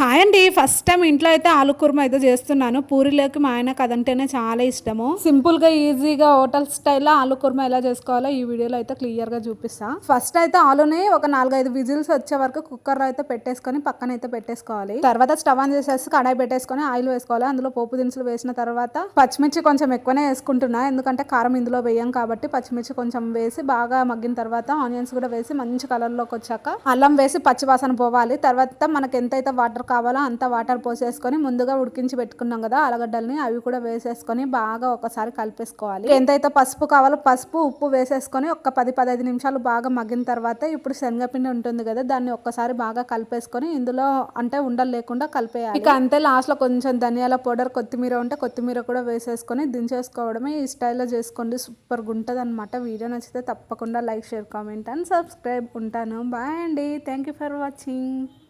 Hi అండి. First time ఇంట్లో అయితే ఆలు కుర్మా అయితే చేస్తున్నాను. పూరీలోకి మా ఆయన అదంటేనే చాలా ఇష్టము. సింపుల్గా ఈజీగా హోటల్ స్టైల్లో ఆలు కుర్మా ఎలా చేసుకోవాలో ఈ వీడియోలో అయితే క్లియర్గా చూపిస్తా. ఫస్ట్ అయితే ఆలుని ఒక నాలుగైదు విజిల్స్ వచ్చే వరకు కుక్కర్లో అయితే పెట్టేసుకొని పక్కన అయితే పెట్టేసుకోవాలి. తర్వాత స్టవ్ ఆన్ చేసేసి కడాయి పెట్టేసుకొని ఆయిల్ వేసుకోవాలి. అందులో పోపు దినుసులు వేసిన తర్వాత పచ్చిమిర్చి కొంచెం ఎక్కువనే వేసుకుంటున్నా. ఎందుకంటే కారం ఇందులో వేయం కాబట్టి పచ్చిమిర్చి కొంచెం వేసి బాగా మగ్గిన తర్వాత ఆనియన్స్ కూడా వేసి మంచి కలర్లోకి వచ్చాక అల్లం వేసి పచ్చివాసన పోవాలి. తర్వాత మనకి ఎంతైతే వాటర్ కావాలో అంత వాటర్ పోసేసుకొని ముందుగా ఉడికించి పెట్టుకున్నాం కదా ఆలుగడ్డల్ని అవి కూడా వేసేసుకొని బాగా ఒకసారి కలిపేసుకోవాలి. ఎంతైతే పసుపు కావాలో పసుపు ఉప్పు వేసేసుకొని ఒక పది పదహైదు నిమిషాలు బాగా మగ్గిన తర్వాత ఇప్పుడు శనగపిండి ఉంటుంది కదా దాన్ని ఒక్కసారి బాగా కలిపేసుకొని ఇందులో అంటే ఉండలు లేకుండా కలిపేయాలి. ఇక అంతే లాస్ట్లో కొంచెం ధనియాల పౌడర్ కొత్తిమీర ఉంటే కొత్తిమీర కూడా వేసేసుకొని దించేసుకోవడమే ఈ స్టైల్లో చేసుకోండి సూపర్గా ఉంటుంది అనమాట వీడియో నచ్చితే తప్పకుండా like share comment and subscribe. ఉంటాను. బాయ్ అండి. Thank you for watching.